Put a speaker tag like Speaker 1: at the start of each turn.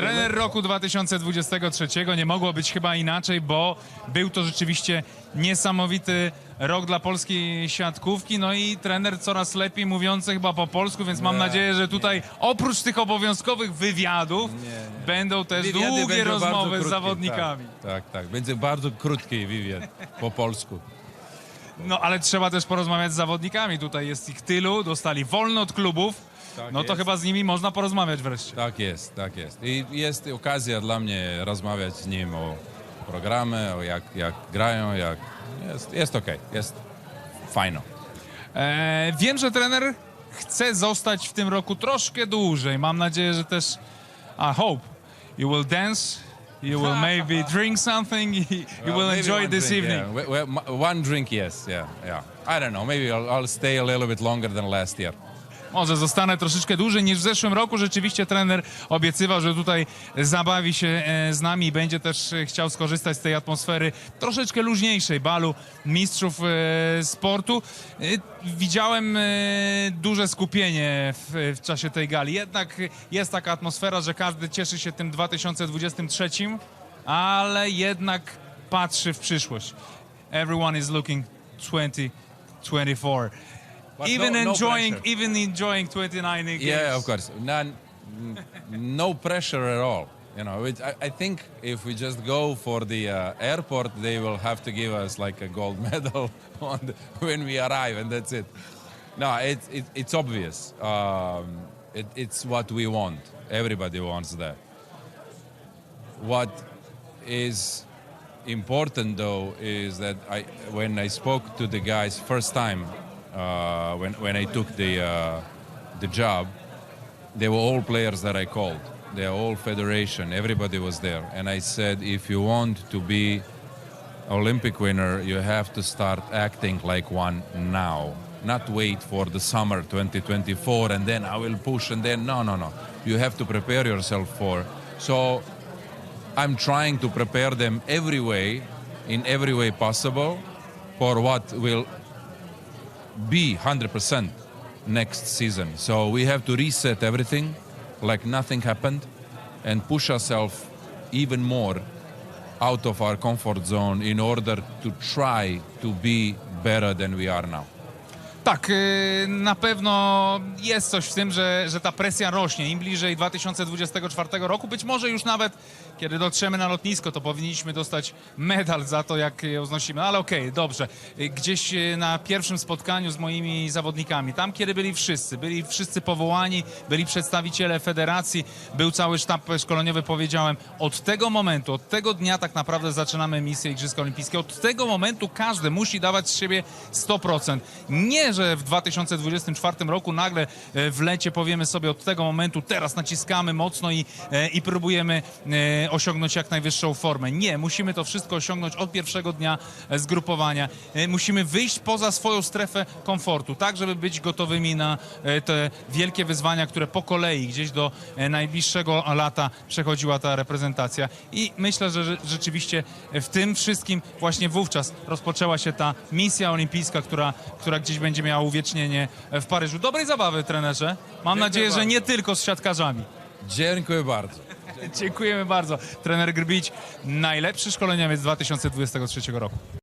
Speaker 1: Trener roku 2023 nie mogło być chyba inaczej, bo był to rzeczywiście niesamowity rok dla polskiej siatkówki. No i trener coraz lepiej mówiący chyba po polsku, więc mam
Speaker 2: Nie,
Speaker 1: nadzieję, że tutaj oprócz tych obowiązkowych wywiadów będą też
Speaker 2: Wywiady
Speaker 1: długie
Speaker 2: będą
Speaker 1: rozmowy z
Speaker 2: krótkie,
Speaker 1: zawodnikami.
Speaker 2: Tak, tak, tak. Będzie bardzo krótki wywiad po polsku.
Speaker 1: No ale trzeba też porozmawiać z zawodnikami. Tutaj jest ich tylu, dostali wolno od klubów.
Speaker 2: Tak
Speaker 1: no to
Speaker 2: jest.
Speaker 1: chyba z nimi można porozmawiać wreszcie.
Speaker 2: Tak jest, tak jest. I jest okazja dla mnie rozmawiać z nim o programie, o jak, jak grają, jak... Jest, jest okej, jest fajno.
Speaker 1: E, wiem, że trener chce zostać w tym roku troszkę dłużej. Mam nadzieję, że też. I hope you will dance, you will maybe drink something, you
Speaker 2: Well,
Speaker 1: will
Speaker 2: maybe
Speaker 1: enjoy
Speaker 2: one
Speaker 1: this
Speaker 2: drink,
Speaker 1: evening.
Speaker 2: yeah. Well, well, one drink, yes, yeah, yeah. I don't know, maybe I'll, I'll stay a little bit longer than last year.
Speaker 1: Może zostanę troszeczkę dłużej niż w zeszłym roku. Rzeczywiście trener obiecywał, że tutaj zabawi się e, z nami i będzie też e, chciał skorzystać z tej atmosfery troszeczkę luźniejszej balu mistrzów e, sportu. Widziałem duże skupienie w, w czasie tej gali. Jednak jest taka atmosfera, że każdy cieszy się tym 2023, ale jednak patrzy w przyszłość. Everyone is looking 2024.
Speaker 2: But
Speaker 1: even
Speaker 2: no- no
Speaker 1: enjoying
Speaker 2: pressure.
Speaker 1: even enjoying 29 games.
Speaker 2: Yeah, of course. None, no pressure at all. You know, it, I, I think if we just go for the uh, airport, they will have to give us like a gold medal on the, when we arrive, and that's it. No, it's it, it's obvious. Um, it, it's what we want. Everybody wants that. What is important though is that I, when I spoke to the guys first time, uh, when when I took the uh, the job, they were all players that I called. They are all federation. Everybody was there, and I said, if you want to be Olympic winner, you have to start acting like one now. Not wait for the summer 2024 and then I will push and then no no no. You have to prepare yourself for. So I'm trying to prepare them every way, in every way possible, for what will be 100% next season. So we have to reset everything like nothing happened and push ourselves even more out of our comfort zone in order to try to be better than we are now.
Speaker 1: Tak, y, na pewno jest coś w tym, że, że ta presja rośnie. Im bliżej 2024 roku, być może już nawet kiedy dotrzemy na lotnisko, to powinniśmy dostać medal za to, jak je uznosimy. No, Ale okej, dobrze. Y, Gdzieś y, na pierwszym spotkaniu z moimi zawodnikami, tam kiedy byli wszyscy, byli wszyscy powołani, byli przedstawiciele federacji, był cały sztab szkoleniowy, powiedziałem, od tego momentu, od tego dnia tak naprawdę zaczynamy misję Igrzyska Olimpijskie. Od tego momentu każdy musi dawać z siebie 100%. Nie, że w 2024 roku nagle e, w lecie powiemy sobie od tego momentu teraz naciskamy mocno i, e, i próbujemy e, osiągnąć jak najwyższą formę. Nie, musimy to wszystko osiągnąć od pierwszego dnia zgrupowania. Musimy wyjść poza swoją strefę komfortu, tak żeby być gotowymi na te wielkie wyzwania, które po kolei gdzieś do najbliższego lata przechodziła ta reprezentacja. I myślę, że że rzeczywiście w tym wszystkim właśnie wówczas rozpoczęła się ta misja olimpijska, która, która gdzieś będzie miała uwiecznienie w Paryżu. Dobrej zabawy, trenerze. Mam nadzieję, że
Speaker 2: bardzo.
Speaker 1: nie tylko z siatkarzami.
Speaker 2: Dziękuję bardzo.
Speaker 1: Dziękujemy bardzo. Trener Grbić, najlepszy szkoleniowiec 2023 roku.